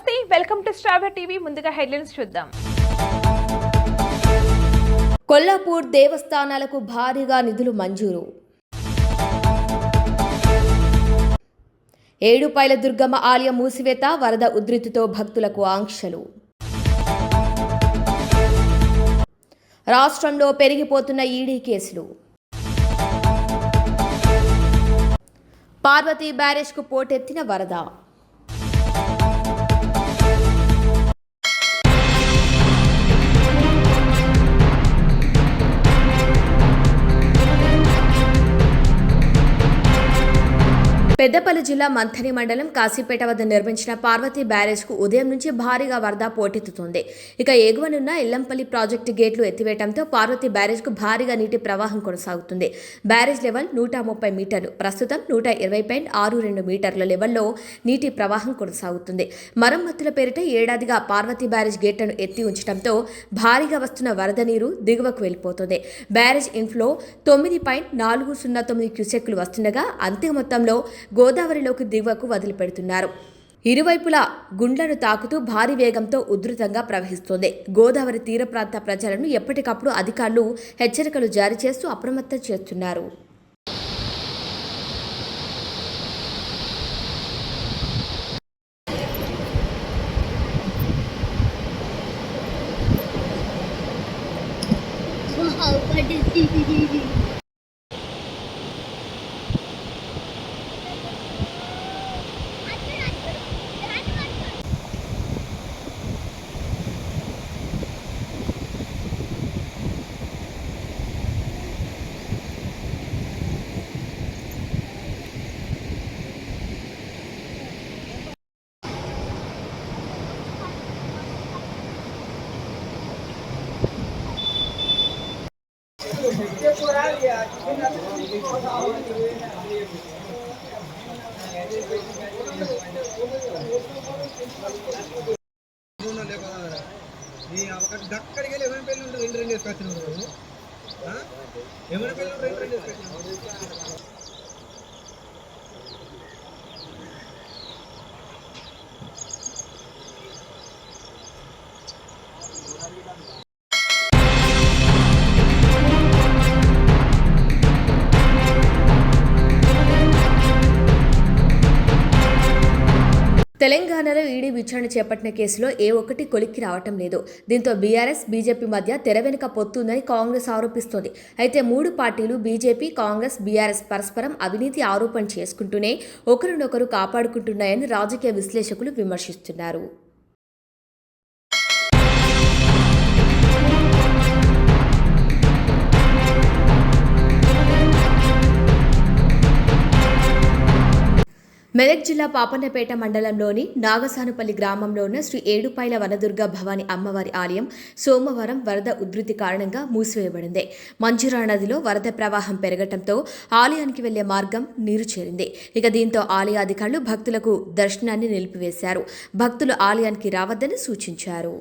నమస్తే welcome to స్ట్రాబెర్ TV. ముందుగా headlines చూద్దాం. కొల్లాపూర్ దేవస్థానాలకు భారీగా నిధులు మంజూరు. ఏడుపాయల దుర్గమ్మ ఆలయం మూసివేత వరద ఉధృతితో భక్తులకు ఆంక్షలు. రాష్ట్రంలో పెరిగిపోతున్న ఈడీ కేసులు. పార్వతీ బ్యారేజ్కు పోటెత్తిన వరద. పెద్దపల్లి జిల్లా మంథని మండలం కాశీపేట వద్ద నిర్మించిన పార్వతీ బ్యారేజ్కు ఉదయం నుంచి భారీగా వరద పోటెత్తుతోంది. ఇక ఎగువనున్న ఎల్లంపల్లి ప్రాజెక్టు గేట్లు ఎత్తివేయడంతో పార్వతీ బ్యారేజ్కు భారీగా నీటి ప్రవాహం కొనసాగుతుంది. బ్యారేజ్ లెవెల్ నూట ముప్పై మీటర్లు ప్రస్తుతం నూట ఇరవై పాయింట్ ఆరు రెండు మీటర్ల లెవెల్లో నీటి ప్రవాహం కొనసాగుతుంది. మరమ్మతుల పేరిట ఏడాదిగా పార్వతీ బ్యారేజ్ గేట్లను ఎత్తి ఉంచడంతో భారీగా వస్తున్న వరద నీరు దిగువకు వెళ్ళిపోతుంది. బ్యారేజ్ ఇన్ఫ్లో తొమ్మిది పాయింట్ నాలుగు సున్నా తొమ్మిది క్యూసెక్లు వస్తుండగా అంతే మొత్తంలో గోదావరిలోకి దిగువకు వదిలిపెడుతున్నారు. ఇరువైపులా గుండ్లను తాకుతూ భారీ వేగంతో ఉధృతంగా ప్రవహిస్తోంది. గోదావరి తీర ప్రాంత ప్రజలను ఎప్పటికప్పుడు అధికారులు హెచ్చరికలు జారీ చేస్తూ అప్రమత్తం చేస్తున్నారు. నీ అవకాశం దక్కడికి వెళ్ళి ఎవరి పెళ్ళి ఉంటుంది రెండు రెండు వేసుకొచ్చినావు నువ్వు ఎవరి పెళ్ళి రెండు రెండు వేసుకొచ్చినావు తెలంగాణలో ఈడీ విచారణ చేపట్టిన కేసులో ఏ ఒక్కటి కొలిక్కి రావటం లేదు. దీంతో బీఆర్ఎస్ బీజేపీ మధ్య తెర వెనుక పొత్తుందని కాంగ్రెస్ ఆరోపిస్తోంది. అయితే మూడు పార్టీలు బీజేపీ కాంగ్రెస్ బీఆర్ఎస్ పరస్పరం అవినీతి ఆరోపణ చేసుకుంటూనే ఒకరినొకరు కాపాడుకుంటున్నాయని రాజకీయ విశ్లేషకులు విమర్శిస్తున్నారు. మెదక్ జిల్లా పాపన్నపేట మండలంలోని నాగసానుపల్లి గ్రామంలో ఉన్న శ్రీ ఏడుపాయల వనదుర్గ భవాని అమ్మవారి ఆలయం సోమవారం వరద ఉధృతి కారణంగా మూసివేయబడింది. మంజురా నదిలో వరద ప్రవాహం పెరగటంతో ఆలయానికి వెళ్ళే మార్గం నీరు చేరింది. ఇక దీంతో ఆలయాధికారులు భక్తులకు దర్శనాన్ని నిలిపివేశారు. భక్తులు ఆలయానికి రావద్దని సూచించారు.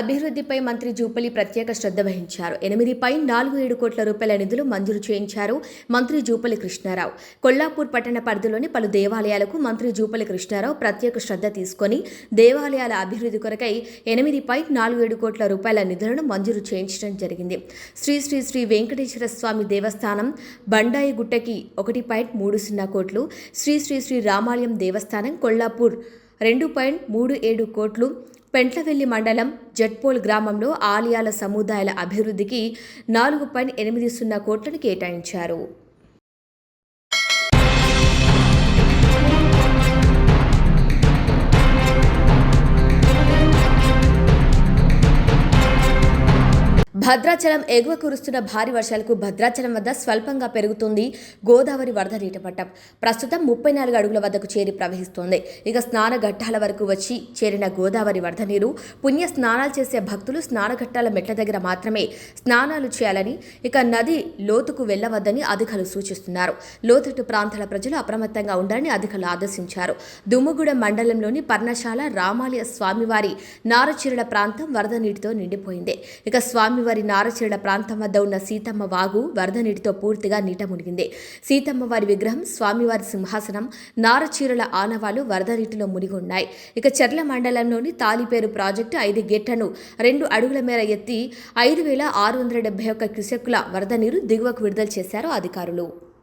అభివృద్ధిపై మంత్రి జూపల్లి ప్రత్యేక శ్రద్ధ వహించారు. ఎనిమిది పై నాలుగు ఏడు కోట్ల రూపాయల నిధులు మంజూరు చేయించారు మంత్రి జూపల్లి కృష్ణారావు. కొల్లాపూర్ పట్టణ పరిధిలోని పలు దేవాలయాలకు మంత్రి జూపల్లి కృష్ణారావు ప్రత్యేక శ్రద్ధ తీసుకొని దేవాలయాల అభివృద్ధి కొరకై ఎనిమిది పై నాలుగు ఏడు కోట్ల రూపాయల నిధులను మంజూరు చేయించడం జరిగింది. శ్రీ శ్రీ శ్రీ వెంకటేశ్వర స్వామి దేవస్థానం బండాయి గుట్టకి ఒకటి పాయింట్ మూడు సున్నా కోట్లు శ్రీ శ్రీ శ్రీ రామాలయం దేవస్థానం కొల్లాపూర్ రెండు పాయింట్ మూడు ఏడు కోట్లు పెంట్లవెల్లి మండలం జట్పోల్ గ్రామంలో ఆలయాల సముదాయాల అభివృద్ధికి నాలుగు పాయింట్ ఎనిమిది సున్నా కోట్లను కేటాయించారు. భద్రాచలం ఎగువ కురుస్తున్న భారీ వర్షాలకు భద్రాచలం వద్ద స్వల్పంగా పెరుగుతుంది గోదావరి వరద నీటి మట్టం ప్రస్తుతం ముప్పై నాలుగు అడుగుల వద్దకు చేరి ప్రవహిస్తోంది. ఇక స్నాన ఘట్టాల వరకు వచ్చి చేరిన గోదావరి వరద నీరు పుణ్య స్నానాలు చేసే భక్తులు స్నానఘట్టాల మెట్ల దగ్గర మాత్రమే స్నానాలు చేయాలని ఇక నది లోతుకు వెళ్ళవద్దని అధికారులు సూచిస్తున్నారు. లోతట్టు ప్రాంతాల ప్రజలు అప్రమత్తంగా ఉండాలని అధికారులు ఆదేశించారు. దుమ్ముగూడెం మండలంలోని పర్ణశాల రామాలయ స్వామివారి నారచీరల ప్రాంతం వరద నీటితో నిండిపోయింది. ఇక స్వామివారి నారచీరల ప్రాంతం వద్ద ఉన్న సీతమ్మ వాగు వరద నీటితో పూర్తిగా నీట మునిగింది. సీతమ్మ వారి విగ్రహం స్వామివారి సింహాసనం నారచీరల ఆనవాలు వరద నీటిలో మునిగి ఉన్నాయి. ఇక చెర్ల మండలంలోని తాలిపేరు ప్రాజెక్టు ఐదు గేట్లను రెండు అడుగుల మేర ఎత్తి ఐదు వేల ఆరు వందల డెబ్బై ఒక్క క్యుసెక్కుల వరద నీరు దిగువకు విడుదల చేశారు అధికారులు.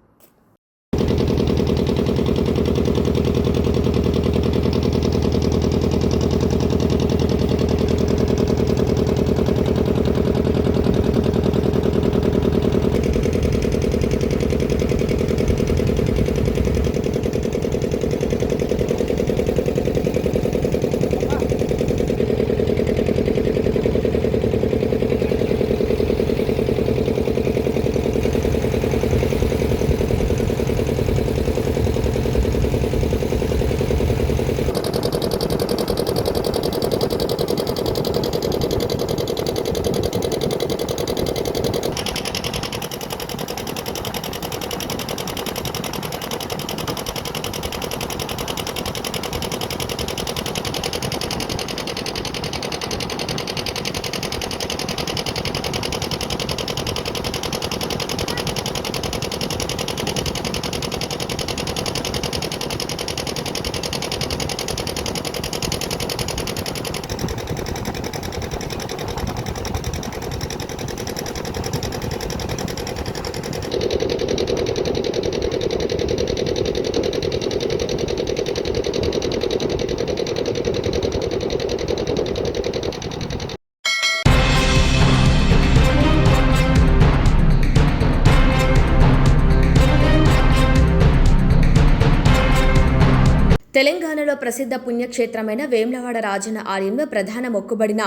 తెలంగాణలో ప్రసిద్ధ పుణ్యక్షేత్రమైన వేములవాడ రాజన్న ఆలయంలో ప్రధాన మొక్కుబడిన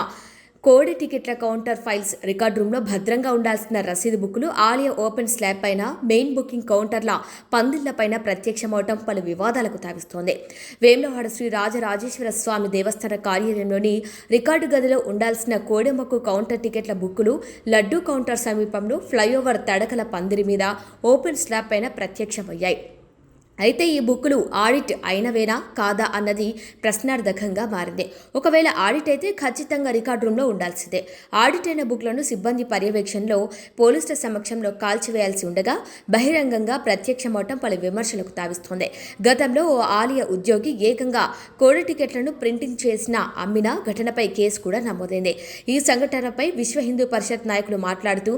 కోడి టికెట్ల కౌంటర్ ఫైల్స్ రికార్డ్ రూమ్లో భద్రంగా ఉండాల్సిన రసీదు బుక్లు ఆలయ ఓపెన్ స్లాబ్ పైన మెయిన్ బుకింగ్ కౌంటర్ల పందిళ్ళపైన ప్రత్యక్షమవటం పలు వివాదాలకు తావిస్తోంది. వేములవాడ శ్రీ రాజరాజేశ్వర స్వామి దేవస్థాన కార్యాలయంలోని రికార్డు గదిలో ఉండాల్సిన కోడెమొక్కు కౌంటర్ టికెట్ల బుక్కులు లడ్డూ కౌంటర్ సమీపంలో ఫ్లైఓవర్ తడకల పందిరి మీద ఓపెన్ స్లాబ్ పైన ప్రత్యక్షమయ్యాయి. అయితే ఈ బుక్కులు ఆడిట్ అయినవేనా కాదా అన్నది ప్రశ్నార్థకంగా మారింది. ఒకవేళ ఆడిట్ అయితే ఖచ్చితంగా రికార్డ్ రూమ్లో ఉండాల్సిందే. ఆడిట్ అయిన బుక్లను సిబ్బంది పర్యవేక్షణలో పోలీసుల సమక్షంలో కాల్చివేయాల్సి ఉండగా బహిరంగంగా ప్రత్యక్షమవటం పలు విమర్శలకు తావిస్తోంది. గతంలో ఓ ఆలయ ఉద్యోగి ఏకంగా కోడి టికెట్లను ప్రింటింగ్ చేసిన అమ్మిన ఘటనపై కేసు కూడా నమోదైంది. ఈ సంఘటనపై విశ్వ హిందూ పరిషత్ నాయకులు మాట్లాడుతూ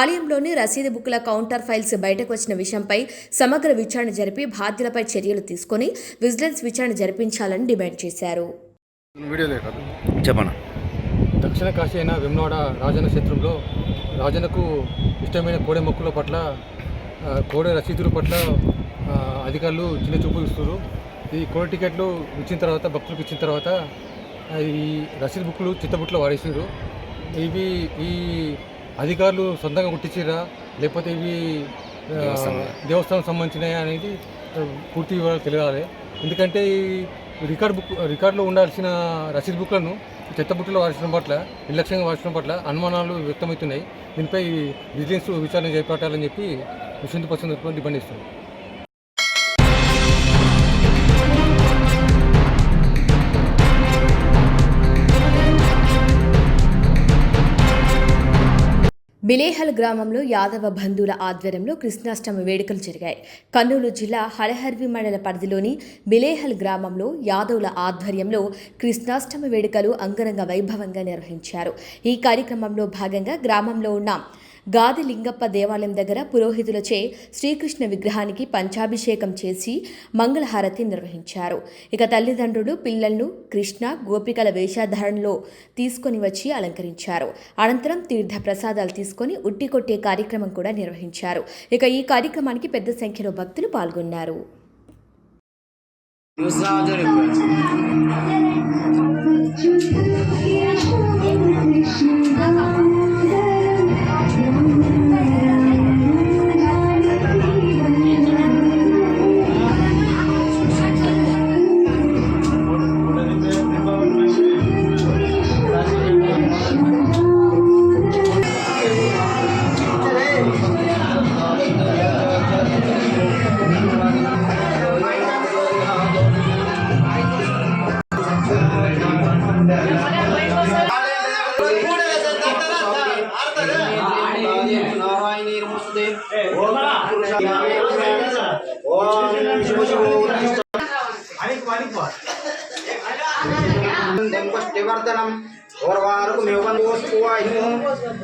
ఆలయంలోని రసీదు బుక్ల కౌంటర్ ఫైల్స్ బయటకు వచ్చిన విషయంపై సమగ్ర విచారణ జరిపి బాధ్యులపై చర్యలు తీసుకొని విజిలెన్స్ విచారణ జరిపించాలని డిమాండ్ చేశారు. వీడియోలే కాదు చెప్పనా? దక్షిణ కాశీ అయిన వెమ్నాడ రాజన్న క్షేత్రంలో రాజన్నకు ఇష్టమైన కోడె మొక్కుల పట్ల కోడె రసీదుల పట్ల అధికారులు చిన్న చూపు ఇస్తారు ఈ కోడె టికెట్లు ఇచ్చిన తర్వాత భక్తులకు ఇచ్చిన తర్వాత ఈ రసీదు బుక్లు చిత్తబుట్లో వాడేసారు ఇవి ఈ అధికారులు సొంతంగా కుట్టించిరా లేకపోతే ఇవి దేవస్థానం. సంబంధించినవి అనేది పూర్తి వివరాలు తెలియాలి. ఎందుకంటే ఈ రికార్డ్ బుక్ రికార్డులో ఉండాల్సిన రసీదు బుక్లను చెత్త బుట్టలో వార్చడం పట్ల నిర్లక్ష్యంగా వార్చడం పట్ల అనుమానాలు వ్యక్తమవుతున్నాయి. దీనిపై విజిలెన్స్ విచారణ చేపట్టాలని చెప్పి విశ్వంతి పశ్చిమ డిపెండ్ ఇస్తుంది బిలేహల్ గ్రామంలో యాదవ బంధువుల ఆధ్వర్యంలో కృష్ణాష్టమి వేడుకలు జరిగాయి. కర్నూలు జిల్లా హరహర్వి మండల పరిధిలోని బిలేహల్ గ్రామంలో యాదవుల ఆధ్వర్యంలో కృష్ణాష్టమి వేడుకలు అంగరంగ వైభవంగా నిర్వహించారు. ఈ కార్యక్రమంలో భాగంగా గ్రామంలో ఉన్న గాది లింగప్ప దేవాలయం దగ్గర పురోహితులచే శ్రీకృష్ణ విగ్రహానికి పంచాభిషేకం చేసి మంగళహారతి నిర్వహించారు. ఇక తల్లిదండ్రులు పిల్లలను కృష్ణ గోపికల వేషధారణలో తీసుకొని వచ్చి అలంకరించారు. అనంతరం తీర్థ ప్రసాదాలు తీసుకొని ఉట్టి కొట్టే కార్యక్రమం కూడా నిర్వహించారు. ఇక ఈ కార్యక్రమానికి పెద్ద సంఖ్యలో భక్తులు పాల్గొన్నారు.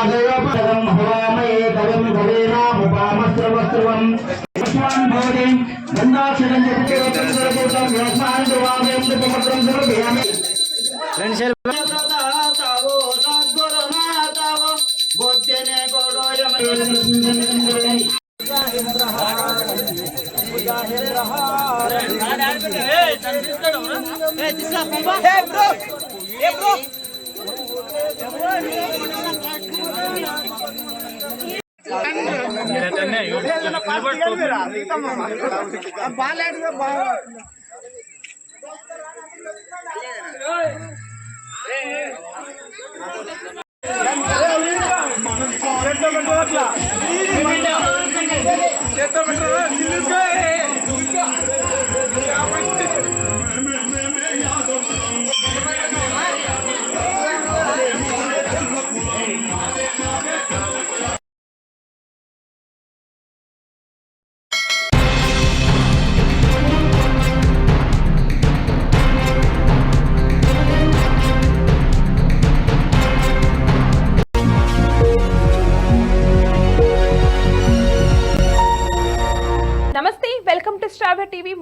पादयपदम हवामये कवम धरेणामुपामस्रवस्रवम् विश्वान् भवतिं। गन्धाक्षरं जपितवचन्दरपूतं व्यासान् द्रवामयं कृतपत्रं समर्पयामि। Hey, bro! Hey, bro! బాగా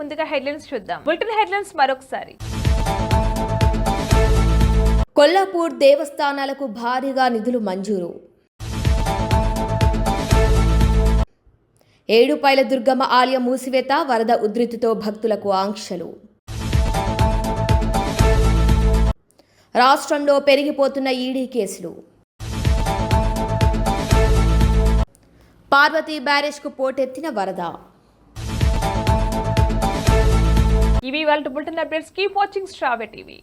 ముందుగా హెడ్లైన్స్ చూద్దాం. బులెటిన్ హెడ్లైన్స్ మరొకసారి. కొల్లాపూర్ దేవస్థానాలకు భారీగా నిధులు మంజూరు. ఏడుపాయల దుర్గమ్మ ఆలయం మూసివేత వరద ఉధృతితో భక్తులకు ఆంక్షలు. రాష్ట్రంలో పెరిగిపోతున్న ఈడీ కేసులు. పార్వతీ బ్యారేజ్కు పోటెత్తిన వరద. ఇవి వాళ్ళ bulletin updates keep watching star TV.